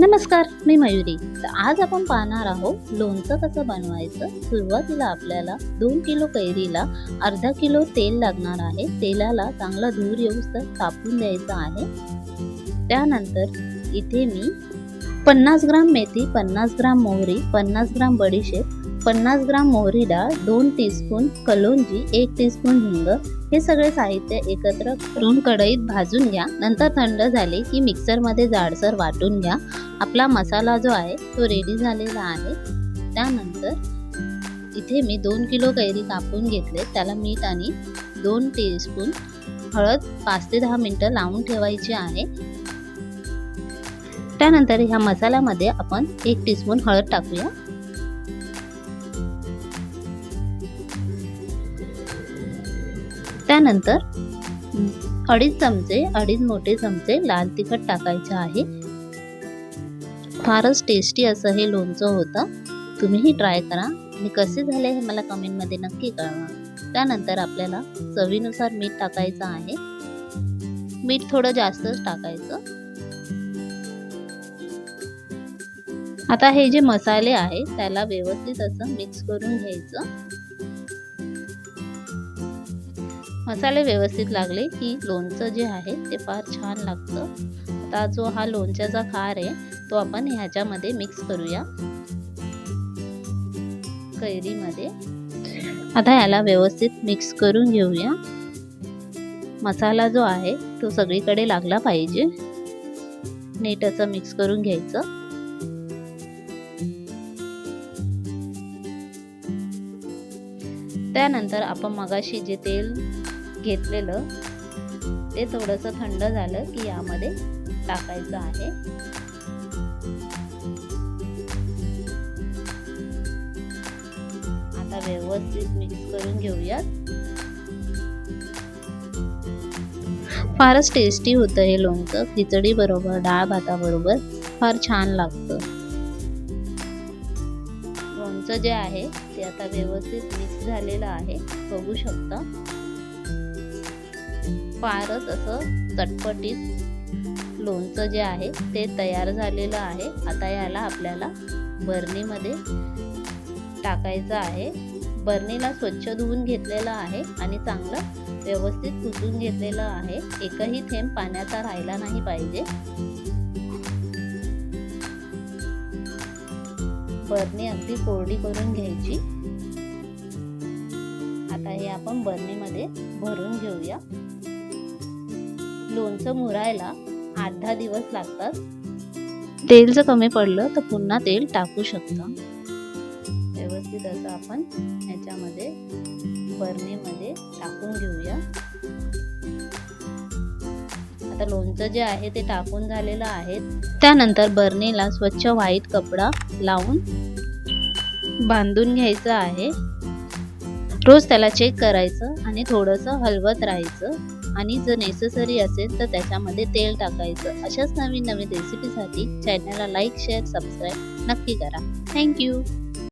नमस्कार मी मयुरी. तर आज आपण पाहणार आहोत लोणचं कसं बनवायचं. सुरुवातीला आपल्याला दोन किलो कैरीला अर्धा किलो तेल लागणार आहे. तेलाला चांगला धूर येऊस तर तापून द्यायचं आहे. त्यानंतर इथे मी पन्नास ग्राम मेथी पन्नास ग्राम मोहरी पन्नास ग्राम बडीशेप पन्नास ग्राम मोहरी डाळ दोन टीस्पून कलोंजी एक टीस्पून हिंग. हे सगळे साहित्य एकत्र करून कढईत भाजून घ्या. नंतर थंड झाले की मिक्सरमध्ये जाडसर वाटून घ्या. आपला मसाला जो आहे तो रेडी झालेला आहे. त्यानंतर इथे मी दोन किलो कैरी कापून घेतले. त्याला मीठ आणि दोन टीस्पून हळद पाच ते दहा मिनटं लावून ठेवायची आहे. त्यानंतर ह्या मसाल्यामध्ये आपण एक टीस्पून हळद टाकूया. त्यानंतर अडीच चमचे अडीच मोठे चमचे लाल तिखट टाकायचे आहे. फारच टेस्टी असं हे लोणचं होतं. तुम्हीही ट्राय करा. आणि कसे झाले हे मला कमेंटमध्ये नक्की कळवा. त्यानंतर आपल्याला चवीनुसार मीठ टाकायचं आहे. मीठ थोडं जास्तच टाकायचं. आता हे जे मसाले आहे त्याला व्यवस्थित असं मिक्स करून घ्यायचं. मसाले व्यवस्थित लागले की लोणचं जे आहे ते फार छान लागतं. आता जो हा लोणच्याचा खार आहे तो आपण ह्याच्यामध्ये मिक्स करूया. कैरीमध्ये. आता याला व्यवस्थित मिक्स करून घेऊया. मसाला जो आहे तो सगळीकडे लागला पाहिजे. नीट असं मिक्स करून घ्यायचं. त्यानंतर आपण मगाशी जे तेल घेतलेलं ते थोडंसं थंड झालं की यामध्ये टाकायचं आहे. आता व्यवस्थित मिक्स करून घेऊयात. फारच टेस्टी होतं हे लोणचं. खिचडी बरोबर डाळ भाताबरोबर फार छान लागतं. लोणचं जे आहे ते आता व्यवस्थित मिक्स झालेलं आहे. बघू शकता. फारच असं चटपटीत लोणचं जे आहे ते तयार झालेलं आहे. आता याला आपल्याला बर्नीमध्ये टाकायचं आहे. बरणीला स्वच्छ धुवून घेतलेलं आहे आणि चांगलं व्यवस्थित पुसून घेतलेलं आहे. एकही थेंब पाण्याचा राहिला नाही पाहिजे. बरणी अगदी कोरडी करून घ्यायची. आता हे आपण बरणीमध्ये भरून घेऊया. लोणचं मुरायला आठ दहा दिवस लागतात. तेल जर कमी पडलं तर पुन्हा तेल टाकू शकता. व्यवस्थित असं आपण ह्याच्यामध्ये बरणीमध्ये टाकून घेऊया. आता लोणचं जे आहे ते टाकून झालेलं आहे. त्यानंतर बरणीला स्वच्छ व्हाईट कपडा लावून बांधून घ्यायचं आहे. रोज त्याला चेक करायचं आणि थोडंसं हलवत राहायचं. आणि जर नेसेसरी असेल तर त्याच्यामध्ये तेल टाकायचं. अशाच नवीन नवीन रेसिपीसाठी चॅनलला लाईक शेअर सबस्क्राईब नक्की करा. थँक्यू